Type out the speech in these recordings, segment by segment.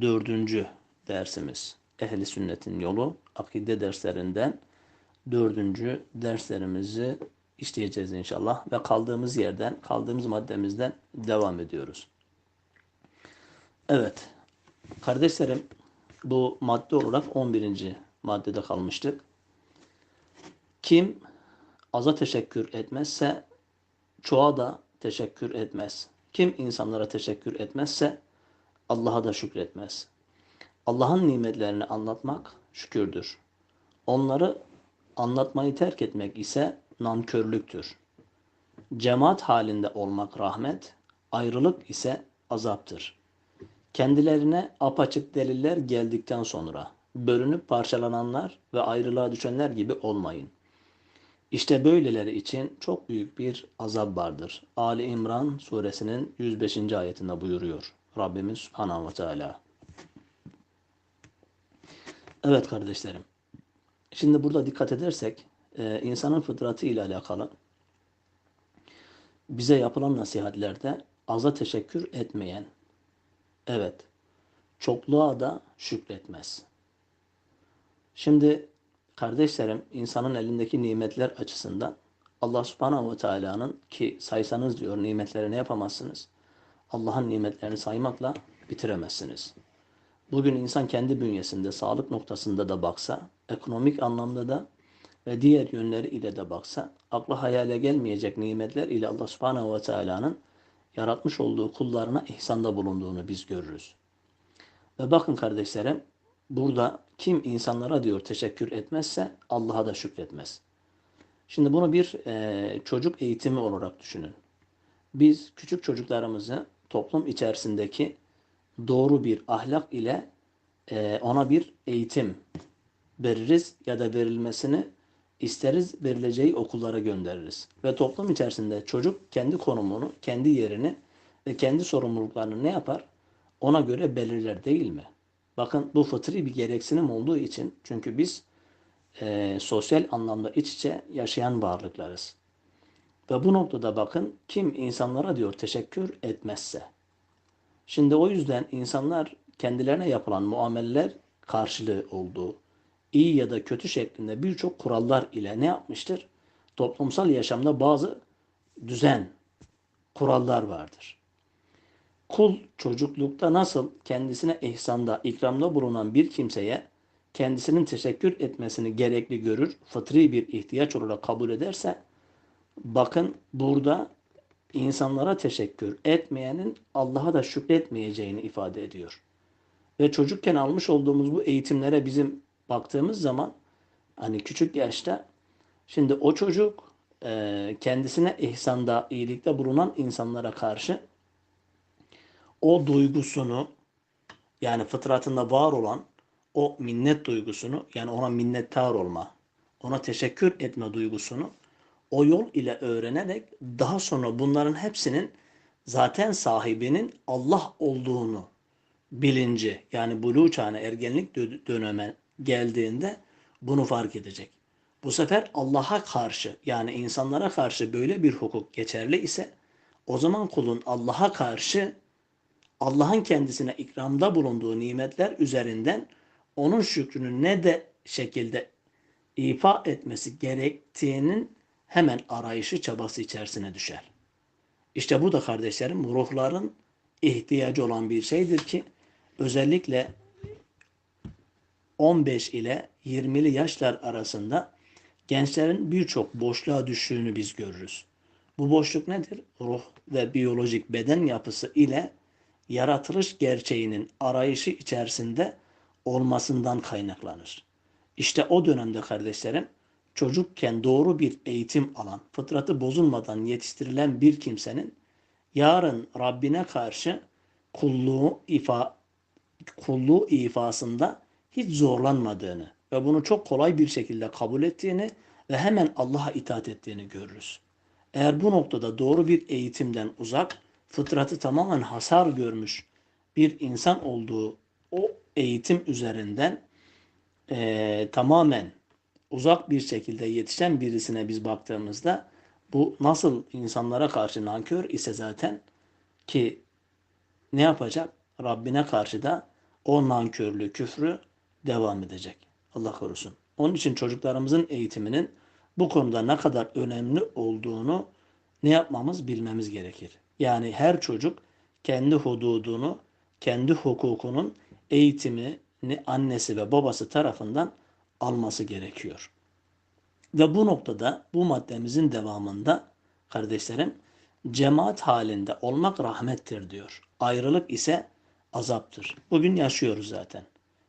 dördüncü dersimiz. Ehli sünnetin yolu akide derslerinden dördüncü derslerimizi işleyeceğiz inşallah. Ve kaldığımız yerden, kaldığımız maddemizden devam ediyoruz. Evet. Kardeşlerim bu madde olarak 11. maddede kalmıştık. Kim aza teşekkür etmezse çoğa da teşekkür etmez. Kim insanlara teşekkür etmezse Allah'a da şükretmez. Allah'ın nimetlerini anlatmak şükürdür. Onları anlatmayı terk etmek ise nankörlüktür. Cemaat halinde olmak rahmet, ayrılık ise azaptır. Kendilerine apaçık deliller geldikten sonra bölünüp parçalananlar ve ayrılığa düşenler gibi olmayın. İşte böyleleri için çok büyük bir azap vardır. Ali İmran suresinin 105. ayetinde buyuruyor Rabbimiz Subhanahu ve Teala. Evet kardeşlerim. Şimdi burada dikkat edersek e, insanın fıtratı ile alakalı bize yapılan nasihatlerde aza teşekkür etmeyen, evet, çokluğa da şükretmez. Şimdi kardeşlerim insanın elindeki nimetler açısından Allah subhanahu ve teala'nın ki saysanız diyor nimetlerini yapamazsınız. Allah'ın nimetlerini saymakla bitiremezsiniz. Bugün insan kendi bünyesinde, sağlık noktasında da baksa, ekonomik anlamda da ve diğer yönleri ile de baksa, akla hayale gelmeyecek nimetler ile Allah subhanahu ve teala'nın yaratmış olduğu kullarına ihsanda bulunduğunu biz görürüz. Ve bakın kardeşlerim, burada kim insanlara diyor teşekkür etmezse Allah'a da şükretmez. Şimdi bunu bir e, çocuk eğitimi olarak düşünün. Biz küçük çocuklarımızı toplum içerisindeki doğru bir ahlak ile e, ona bir eğitim veririz ya da verilmesini isteriz verileceği okullara göndeririz. Ve toplum içerisinde çocuk kendi konumunu, kendi yerini ve kendi sorumluluklarını ne yapar? Ona göre belirler değil mi? Bakın bu fıtri bir gereksinim olduğu için çünkü biz e, sosyal anlamda iç içe yaşayan varlıklarız. Ve bu noktada bakın kim insanlara diyor teşekkür etmezse. Şimdi o yüzden insanlar kendilerine yapılan muameleler karşılığı olduğu, iyi ya da kötü şeklinde birçok kurallar ile ne yapmıştır? Toplumsal yaşamda bazı düzen, kurallar vardır. Kul çocuklukta nasıl kendisine ihsanda, ikramda bulunan bir kimseye kendisinin teşekkür etmesini gerekli görür, fıtri bir ihtiyaç olarak kabul ederse, bakın burada insanlara teşekkür etmeyenin Allah'a da şükretmeyeceğini ifade ediyor. Ve çocukken almış olduğumuz bu eğitimlere bizim baktığımız zaman hani küçük yaşta şimdi o çocuk e, kendisine ihsanda, iyilikte bulunan insanlara karşı o duygusunu yani fıtratında var olan o minnet duygusunu yani ona minnettar olma, ona teşekkür etme duygusunu o yol ile öğrenerek daha sonra bunların hepsinin zaten sahibinin Allah olduğunu bilinci yani buluğ çağına ergenlik döneme geldiğinde bunu fark edecek. Bu sefer Allah'a karşı yani insanlara karşı böyle bir hukuk geçerli ise o zaman kulun Allah'a karşı Allah'ın kendisine ikramda bulunduğu nimetler üzerinden onun şükrünü ne de şekilde ifa etmesi gerektiğinin hemen arayışı çabası içerisine düşer. İşte bu da kardeşlerim ruhların ihtiyacı olan bir şeydir ki özellikle 15 ile 20'li yaşlar arasında gençlerin birçok boşluğa düştüğünü biz görürüz. Bu boşluk nedir? Ruh ve biyolojik beden yapısı ile yaratılış gerçeğinin arayışı içerisinde olmasından kaynaklanır. İşte o dönemde kardeşlerim çocukken doğru bir eğitim alan, fıtratı bozulmadan yetiştirilen bir kimsenin yarın Rabbine karşı kulluğu ifa kulluğu ifasında hiç zorlanmadığını ve bunu çok kolay bir şekilde kabul ettiğini ve hemen Allah'a itaat ettiğini görürüz. Eğer bu noktada doğru bir eğitimden uzak, fıtratı tamamen hasar görmüş bir insan olduğu o eğitim üzerinden e, tamamen uzak bir şekilde yetişen birisine biz baktığımızda bu nasıl insanlara karşı nankör ise zaten ki ne yapacak? Rabbine karşı da o nankörlüğü, küfrü devam edecek. Allah korusun. Onun için çocuklarımızın eğitiminin bu konuda ne kadar önemli olduğunu ne yapmamız bilmemiz gerekir. Yani her çocuk kendi hududunu, kendi hukukunun eğitimini annesi ve babası tarafından alması gerekiyor. Ve bu noktada bu maddemizin devamında kardeşlerim cemaat halinde olmak rahmettir diyor. Ayrılık ise azaptır. Bugün yaşıyoruz zaten.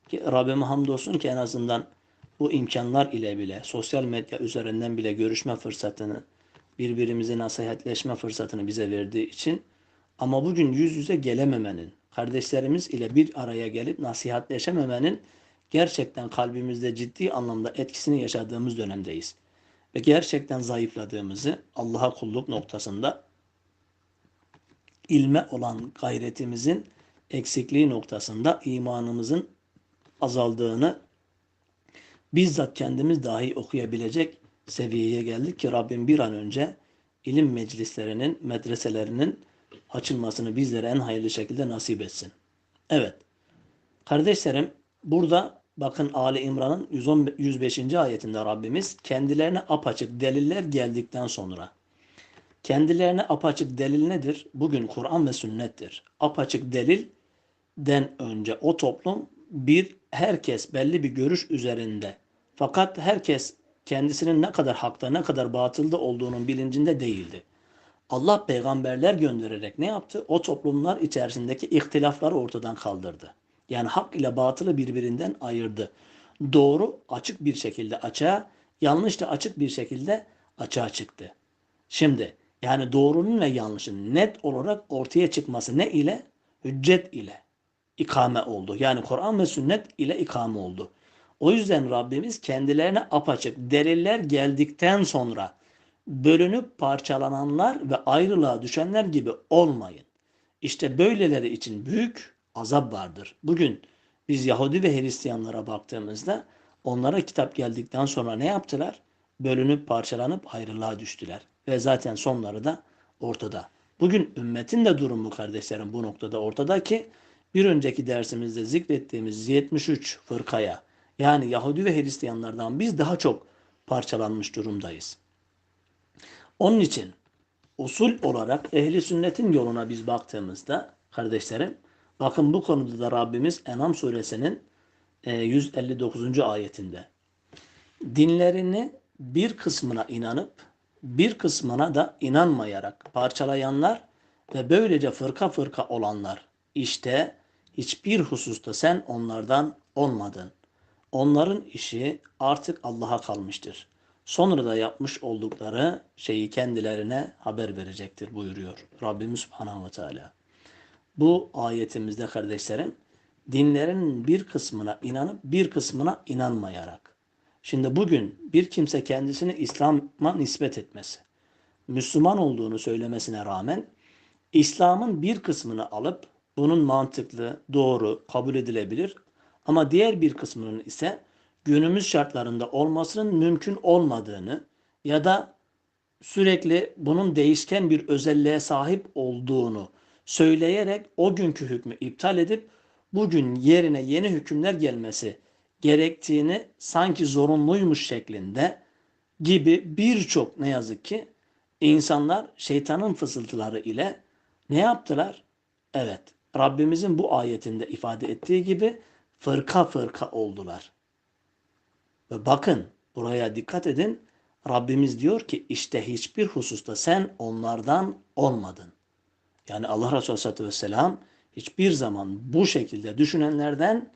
Ki Rabbime hamdolsun ki en azından bu imkanlar ile bile sosyal medya üzerinden bile görüşme fırsatını birbirimizi nasihatleşme fırsatını bize verdiği için ama bugün yüz yüze gelememenin, kardeşlerimiz ile bir araya gelip nasihatleşememenin gerçekten kalbimizde ciddi anlamda etkisini yaşadığımız dönemdeyiz. Ve gerçekten zayıfladığımızı Allah'a kulluk noktasında ilme olan gayretimizin eksikliği noktasında imanımızın azaldığını bizzat kendimiz dahi okuyabilecek seviyeye geldik ki Rabbim bir an önce ilim meclislerinin, medreselerinin açılmasını bizlere en hayırlı şekilde nasip etsin. Evet. Kardeşlerim burada bakın Ali İmran'ın 105. ayetinde Rabbimiz kendilerine apaçık deliller geldikten sonra kendilerine apaçık delil nedir? Bugün Kur'an ve sünnettir. Apaçık delilden önce o toplum bir herkes belli bir görüş üzerinde fakat herkes kendisinin ne kadar hakta ne kadar batılda olduğunun bilincinde değildi. Allah peygamberler göndererek ne yaptı? O toplumlar içerisindeki ihtilafları ortadan kaldırdı. Yani hak ile batılı birbirinden ayırdı. Doğru açık bir şekilde açığa, yanlış da açık bir şekilde açığa çıktı. Şimdi yani doğrunun ve yanlışın net olarak ortaya çıkması ne ile? Hüccet ile ikame oldu. Yani Kur'an ve sünnet ile ikame oldu. O yüzden Rabbimiz kendilerine apaçık deliller geldikten sonra bölünüp parçalananlar ve ayrılığa düşenler gibi olmayın. İşte böyleleri için büyük azap vardır. Bugün biz Yahudi ve Hristiyanlara baktığımızda onlara kitap geldikten sonra ne yaptılar? Bölünüp parçalanıp ayrılığa düştüler. Ve zaten sonları da ortada. Bugün ümmetin de durumu kardeşlerim bu noktada ortada ki bir önceki dersimizde zikrettiğimiz 73 fırkaya yani Yahudi ve Hristiyanlardan biz daha çok parçalanmış durumdayız. Onun için usul olarak ehli sünnetin yoluna biz baktığımızda kardeşlerim bakın bu konuda da Rabbimiz Enam suresinin 159. E, ayetinde dinlerini bir kısmına inanıp bir kısmına da inanmayarak parçalayanlar ve böylece fırka fırka olanlar işte hiçbir hususta sen onlardan olmadın. Onların işi artık Allah'a kalmıştır. Sonra da yapmış oldukları şeyi kendilerine haber verecektir buyuruyor Rabbimiz Subhanahu ve Teala. Bu ayetimizde kardeşlerim dinlerin bir kısmına inanıp bir kısmına inanmayarak. Şimdi bugün bir kimse kendisini İslam'a nispet etmesi, Müslüman olduğunu söylemesine rağmen İslam'ın bir kısmını alıp bunun mantıklı, doğru, kabul edilebilir ama diğer bir kısmının ise günümüz şartlarında olmasının mümkün olmadığını ya da sürekli bunun değişken bir özelliğe sahip olduğunu söyleyerek o günkü hükmü iptal edip bugün yerine yeni hükümler gelmesi gerektiğini sanki zorunluymuş şeklinde gibi birçok ne yazık ki insanlar şeytanın fısıltıları ile ne yaptılar? Evet, Rabbimizin bu ayetinde ifade ettiği gibi fırka fırka oldular. Ve bakın buraya dikkat edin. Rabbimiz diyor ki işte hiçbir hususta sen onlardan olmadın. Yani Allah Resulü Aleyhisselatü Vesselam hiçbir zaman bu şekilde düşünenlerden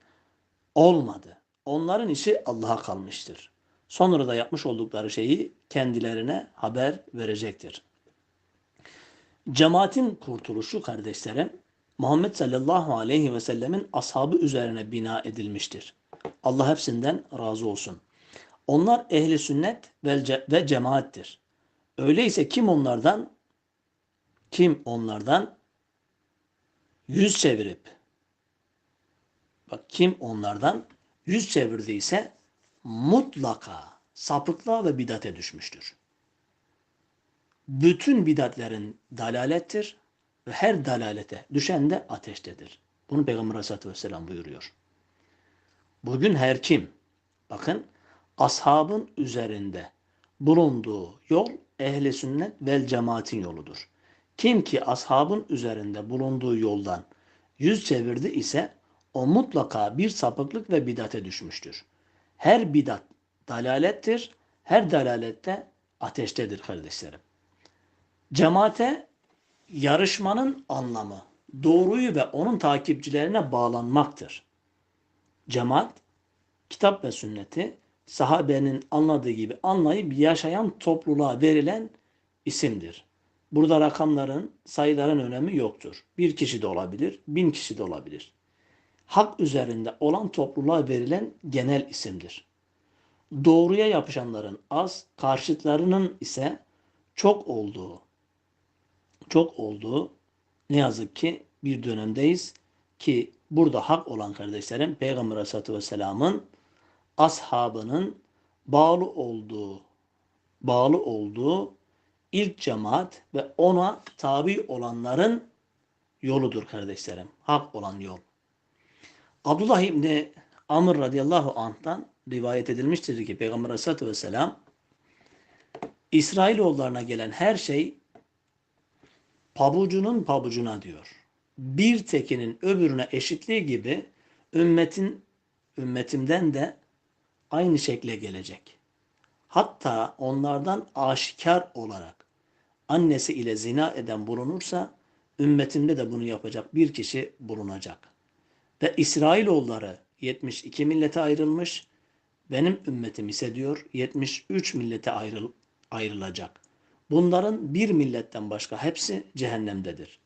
olmadı. Onların işi Allah'a kalmıştır. Sonra da yapmış oldukları şeyi kendilerine haber verecektir. Cemaatin kurtuluşu kardeşlerim Muhammed sallallahu aleyhi ve sellemin ashabı üzerine bina edilmiştir. Allah hepsinden razı olsun. Onlar ehli sünnet ve cemaattir. Öyleyse kim onlardan kim onlardan yüz çevirip bak kim onlardan yüz çevirdiyse mutlaka sapıklığa ve bidate düşmüştür. Bütün bidatlerin dalalettir ve her dalalete düşen de ateştedir. Bunu Peygamber Aleyhisselatü Vesselam buyuruyor. Bugün her kim? Bakın ashabın üzerinde bulunduğu yol ehli sünnet vel cemaatin yoludur. Kim ki ashabın üzerinde bulunduğu yoldan yüz çevirdi ise o mutlaka bir sapıklık ve bidate düşmüştür. Her bidat dalalettir, her dalalette ateştedir kardeşlerim. Cemaate yarışmanın anlamı doğruyu ve onun takipçilerine bağlanmaktır. Cemaat, kitap ve sünneti sahabenin anladığı gibi anlayıp yaşayan topluluğa verilen isimdir. Burada rakamların, sayıların önemi yoktur. Bir kişi de olabilir, bin kişi de olabilir. Hak üzerinde olan topluluğa verilen genel isimdir. Doğruya yapışanların az, karşıtlarının ise çok olduğu, çok olduğu ne yazık ki bir dönemdeyiz ki burada hak olan kardeşlerim Peygamber Aleyhisselatü Vesselam'ın ashabının bağlı olduğu bağlı olduğu ilk cemaat ve ona tabi olanların yoludur kardeşlerim. Hak olan yol. Abdullah İbni Amr radıyallahu anh'tan rivayet edilmiştir ki Peygamber aleyhissalatü vesselam İsrailoğullarına gelen her şey pabucunun pabucuna diyor. Bir tekinin öbürüne eşitliği gibi ümmetin ümmetimden de aynı şekle gelecek. Hatta onlardan aşikar olarak annesi ile zina eden bulunursa ümmetimde de bunu yapacak bir kişi bulunacak. Ve İsrailoğulları 72 millete ayrılmış. Benim ümmetim ise diyor 73 millete ayrıl, ayrılacak. Bunların bir milletten başka hepsi cehennemdedir.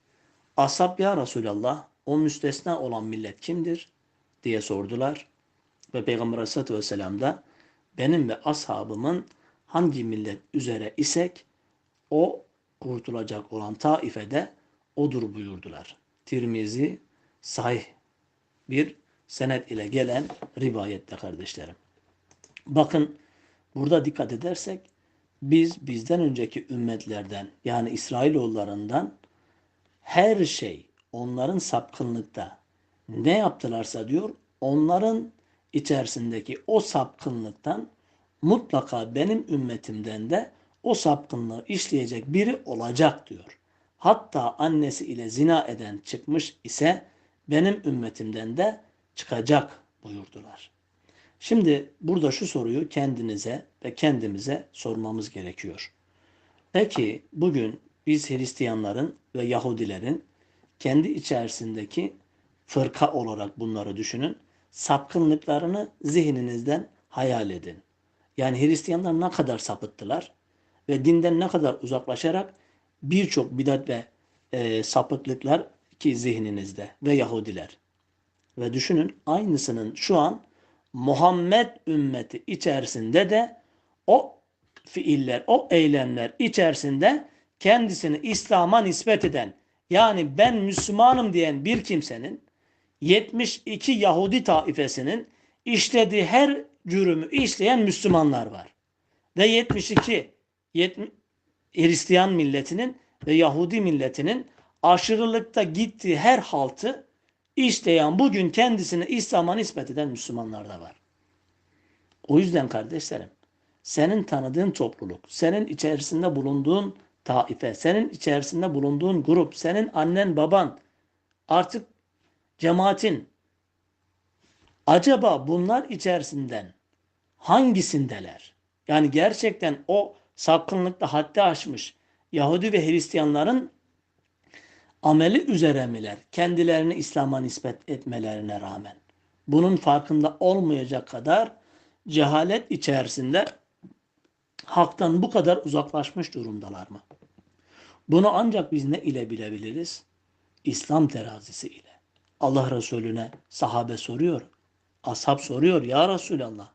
Ashab ya Resulallah o müstesna olan millet kimdir? diye sordular. Ve Peygamber Aleyhisselatü Vesselam da benim ve ashabımın hangi millet üzere isek o kurtulacak olan taifede odur buyurdular. Tirmizi sahih bir senet ile gelen rivayette kardeşlerim. Bakın burada dikkat edersek biz bizden önceki ümmetlerden yani İsrailoğullarından her şey onların sapkınlıkta ne yaptılarsa diyor onların içerisindeki o sapkınlıktan mutlaka benim ümmetimden de o sapkınlığı işleyecek biri olacak diyor. Hatta annesi ile zina eden çıkmış ise benim ümmetimden de çıkacak buyurdular. Şimdi burada şu soruyu kendinize ve kendimize sormamız gerekiyor. Peki bugün biz Hristiyanların ve Yahudilerin kendi içerisindeki fırka olarak bunları düşünün. Sapkınlıklarını zihninizden hayal edin. Yani Hristiyanlar ne kadar sapıttılar ve dinden ne kadar uzaklaşarak birçok bidat ve e, sapıklıklar ki zihninizde ve Yahudiler. Ve düşünün aynısının şu an Muhammed ümmeti içerisinde de o fiiller, o eylemler içerisinde kendisini İslam'a nispet eden yani ben Müslümanım diyen bir kimsenin 72 Yahudi taifesinin işlediği her cürümü işleyen Müslümanlar var. Ve 72 70, Hristiyan milletinin ve Yahudi milletinin aşırılıkta gittiği her haltı işleyen bugün kendisini İslam'a nispet eden Müslümanlar da var. O yüzden kardeşlerim senin tanıdığın topluluk, senin içerisinde bulunduğun taife, senin içerisinde bulunduğun grup, senin annen baban, artık cemaatin acaba bunlar içerisinden hangisindeler? Yani gerçekten o sapkınlıkta haddi aşmış Yahudi ve Hristiyanların ameli üzere miler? Kendilerini İslam'a nispet etmelerine rağmen. Bunun farkında olmayacak kadar cehalet içerisinde haktan bu kadar uzaklaşmış durumdalar mı? Bunu ancak biz ne ile bilebiliriz? İslam terazisi ile. Allah Resulüne sahabe soruyor. Ashab soruyor ya Resulallah.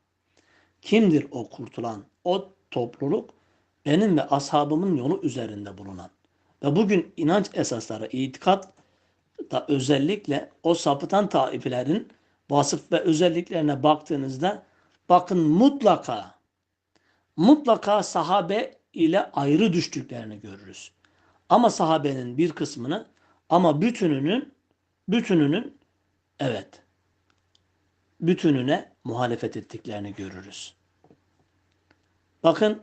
Kimdir o kurtulan? O topluluk benim ve ashabımın yolu üzerinde bulunan. Ve bugün inanç esasları, itikat da özellikle o sapıtan taifelerin vasıf ve özelliklerine baktığınızda bakın mutlaka mutlaka sahabe ile ayrı düştüklerini görürüz. Ama sahabenin bir kısmını ama bütününün bütününün evet bütününe muhalefet ettiklerini görürüz. Bakın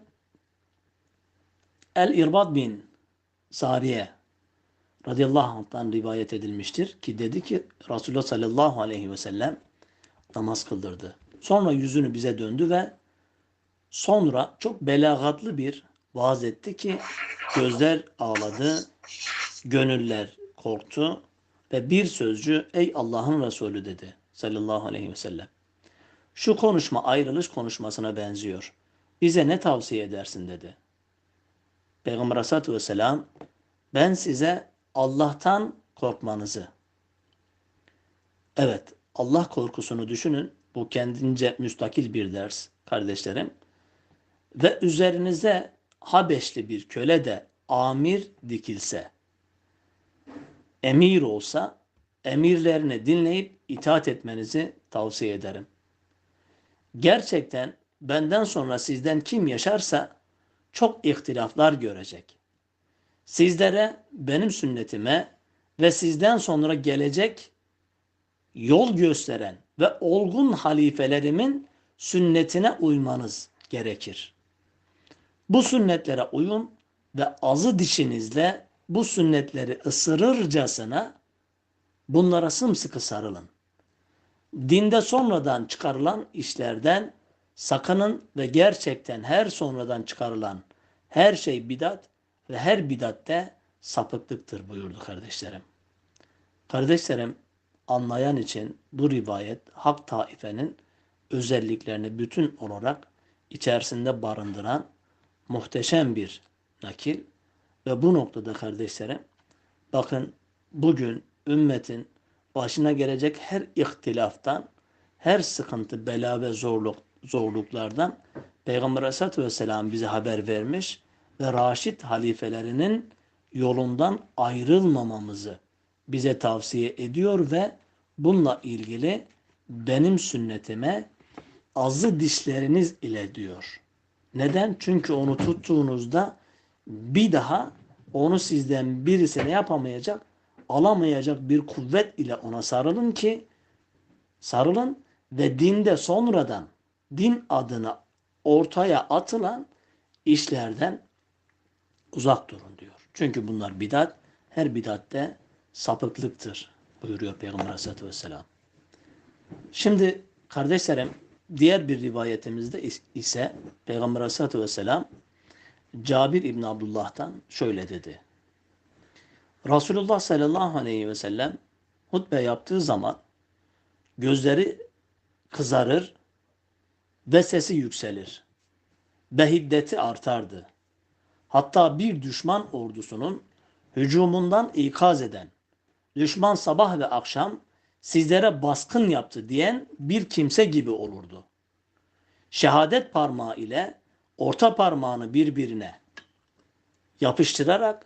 El-İrbad bin Sariye radıyallahu anh'tan rivayet edilmiştir ki dedi ki Resulullah sallallahu aleyhi ve sellem namaz kıldırdı. Sonra yüzünü bize döndü ve sonra çok belagatlı bir vaaz etti ki gözler ağladı, gönüller korktu ve bir sözcü ey Allah'ın Resulü dedi sallallahu aleyhi ve sellem. Şu konuşma ayrılış konuşmasına benziyor. Bize ne tavsiye edersin dedi. Peygamber aleyhissalatü vesselam ben size Allah'tan korkmanızı. Evet Allah korkusunu düşünün. Bu kendince müstakil bir ders kardeşlerim. Ve üzerinize Habeşli bir köle de amir dikilse, emir olsa, emirlerini dinleyip itaat etmenizi tavsiye ederim. Gerçekten benden sonra sizden kim yaşarsa çok ihtilaflar görecek. Sizlere benim sünnetime ve sizden sonra gelecek yol gösteren ve olgun halifelerimin sünnetine uymanız gerekir. Bu sünnetlere uyun ve azı dişinizle bu sünnetleri ısırırcasına bunlara sımsıkı sarılın. Dinde sonradan çıkarılan işlerden sakının ve gerçekten her sonradan çıkarılan her şey bidat ve her bidatte sapıklıktır buyurdu kardeşlerim. Kardeşlerim anlayan için bu rivayet hak taifenin özelliklerini bütün olarak içerisinde barındıran muhteşem bir nakil ve bu noktada kardeşlerim bakın bugün ümmetin başına gelecek her ihtilaftan, her sıkıntı, bela ve zorluk, zorluklardan Peygamber Aleyhisselatü Vesselam bize haber vermiş ve Raşid halifelerinin yolundan ayrılmamamızı bize tavsiye ediyor ve bununla ilgili benim sünnetime azı dişleriniz ile diyor. Neden? Çünkü onu tuttuğunuzda bir daha onu sizden birisine yapamayacak, alamayacak bir kuvvet ile ona sarılın ki sarılın ve dinde sonradan din adına ortaya atılan işlerden uzak durun diyor. Çünkü bunlar bidat, her bidatte sapıklıktır buyuruyor Peygamber Aleyhisselatü Vesselam. Şimdi kardeşlerim diğer bir rivayetimizde ise Peygamber Aleyhisselatü Vesselam Cabir İbn Abdullah'tan şöyle dedi. Resulullah sallallahu aleyhi ve sellem hutbe yaptığı zaman gözleri kızarır ve sesi yükselir ve hiddeti artardı. Hatta bir düşman ordusunun hücumundan ikaz eden, düşman sabah ve akşam sizlere baskın yaptı diyen bir kimse gibi olurdu. Şehadet parmağı ile orta parmağını birbirine yapıştırarak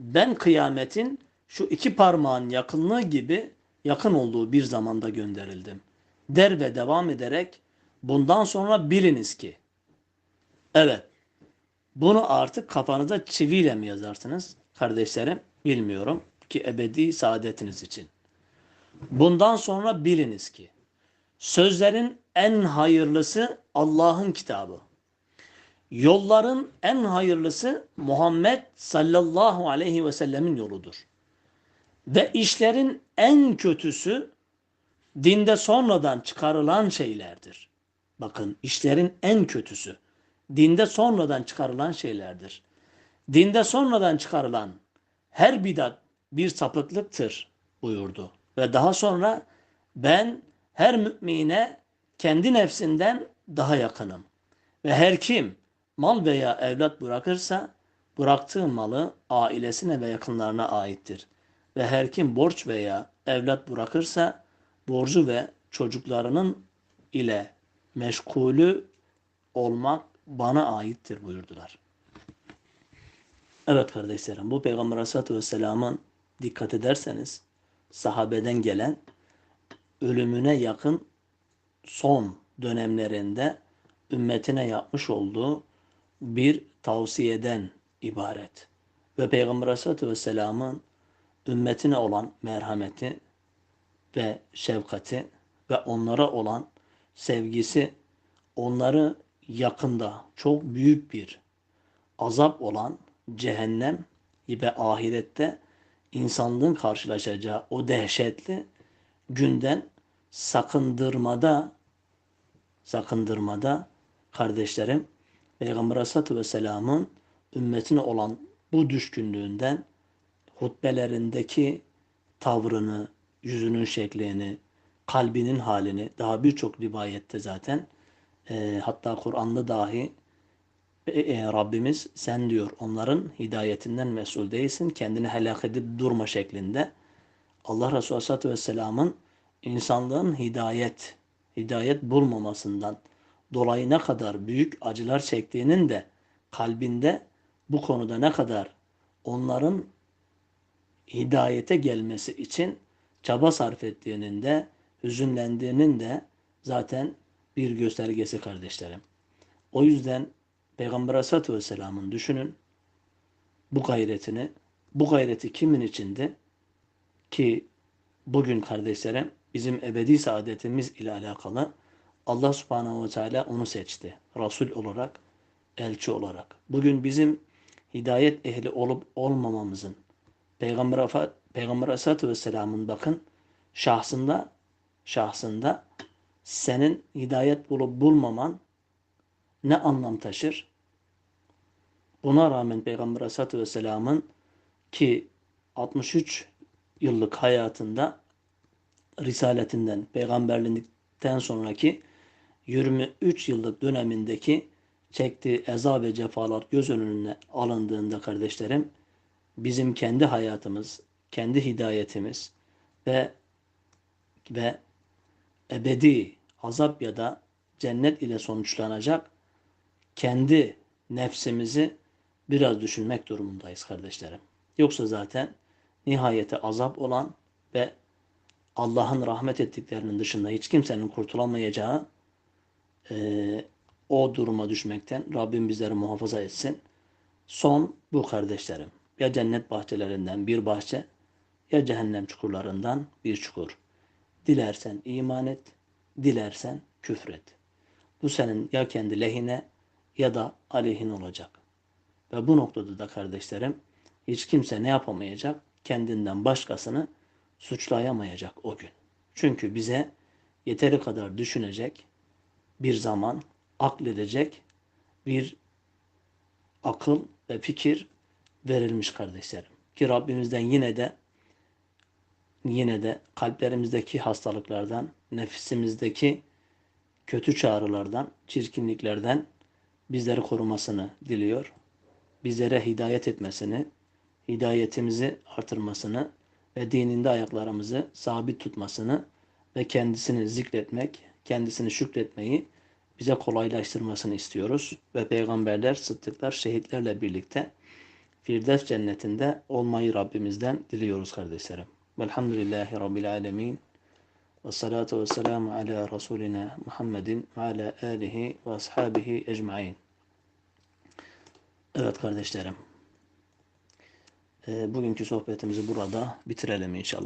ben kıyametin şu iki parmağın yakınlığı gibi yakın olduğu bir zamanda gönderildim. Der ve devam ederek bundan sonra biliniz ki evet bunu artık kafanıza çiviyle mi yazarsınız kardeşlerim bilmiyorum ki ebedi saadetiniz için. Bundan sonra biliniz ki sözlerin en hayırlısı Allah'ın kitabı. Yolların en hayırlısı Muhammed sallallahu aleyhi ve sellemin yoludur. Ve işlerin en kötüsü dinde sonradan çıkarılan şeylerdir. Bakın işlerin en kötüsü dinde sonradan çıkarılan şeylerdir. Dinde sonradan çıkarılan her bidat bir sapıklıktır buyurdu. Ve daha sonra ben her mümine kendi nefsinden daha yakınım. Ve her kim mal veya evlat bırakırsa bıraktığı malı ailesine ve yakınlarına aittir. Ve her kim borç veya evlat bırakırsa borcu ve çocuklarının ile meşgulü olmak bana aittir buyurdular. Evet kardeşlerim bu Peygamber Aleyhisselatü Vesselam'ın dikkat ederseniz sahabeden gelen ölümüne yakın son dönemlerinde ümmetine yapmış olduğu bir tavsiyeden ibaret. Ve Peygamber Aleyhisselatü Vesselam'ın ümmetine olan merhameti ve şefkati ve onlara olan sevgisi onları yakında çok büyük bir azap olan cehennem ve ahirette insanlığın karşılaşacağı o dehşetli günden sakındırmada sakındırmada kardeşlerim Peygamber Aleyhisselatü Vesselam'ın ümmetine olan bu düşkünlüğünden hutbelerindeki tavrını, yüzünün şeklini, kalbinin halini daha birçok rivayette zaten e, hatta Kur'an'da dahi e, e, Rabbimiz sen diyor onların hidayetinden mesul değilsin kendini helak edip durma şeklinde. Allah Resulü Aleyhisselatü Vesselam'ın insanlığın hidayet hidayet bulmamasından dolayı ne kadar büyük acılar çektiğinin de kalbinde bu konuda ne kadar onların hidayete gelmesi için çaba sarf ettiğinin de hüzünlendiğinin de zaten bir göstergesi kardeşlerim. O yüzden Peygamber Aleyhisselatü Vesselam'ın düşünün bu gayretini, bu gayreti kimin içindi? Ki bugün kardeşlerim bizim ebedi saadetimiz ile alakalı Allah subhanehu ve teala onu seçti. Resul olarak, elçi olarak. Bugün bizim hidayet ehli olup olmamamızın Peygamber, Peygamber Aleyhisselatü Vesselam'ın bakın şahsında şahsında senin hidayet bulup bulmaman ne anlam taşır? Buna rağmen Peygamber Aleyhisselatü Vesselam'ın ki 63 yıllık hayatında risaletinden, peygamberlikten sonraki 23 yıllık dönemindeki çektiği eza ve cefalar göz önüne alındığında kardeşlerim bizim kendi hayatımız, kendi hidayetimiz ve ve ebedi azap ya da cennet ile sonuçlanacak kendi nefsimizi biraz düşünmek durumundayız kardeşlerim. Yoksa zaten nihayete azap olan ve Allah'ın rahmet ettiklerinin dışında hiç kimsenin kurtulamayacağı e, o duruma düşmekten Rabbim bizleri muhafaza etsin. Son bu kardeşlerim. Ya cennet bahçelerinden bir bahçe ya cehennem çukurlarından bir çukur. Dilersen iman et, dilersen küfret. Bu senin ya kendi lehine ya da aleyhin olacak. Ve bu noktada da kardeşlerim hiç kimse ne yapamayacak? Kendinden başkasını suçlayamayacak o gün. Çünkü bize yeteri kadar düşünecek bir zaman, akledecek bir akıl ve fikir verilmiş kardeşlerim. Ki Rabbimizden yine de yine de kalplerimizdeki hastalıklardan, nefsimizdeki kötü çağrılardan, çirkinliklerden bizleri korumasını diliyor. Bizlere hidayet etmesini, hidayetimizi artırmasını ve dininde ayaklarımızı sabit tutmasını ve kendisini zikretmek, kendisini şükretmeyi bize kolaylaştırmasını istiyoruz. Ve peygamberler, sıddıklar, şehitlerle birlikte Firdevs cennetinde olmayı Rabbimizden diliyoruz kardeşlerim. والحمد لله رب العالمين والصلاة والسلام على رسولنا محمد وعلى آله وأصحابه أجمعين Evet kardeşlerim, bugünkü sohbetimizi burada bitirelim inşallah.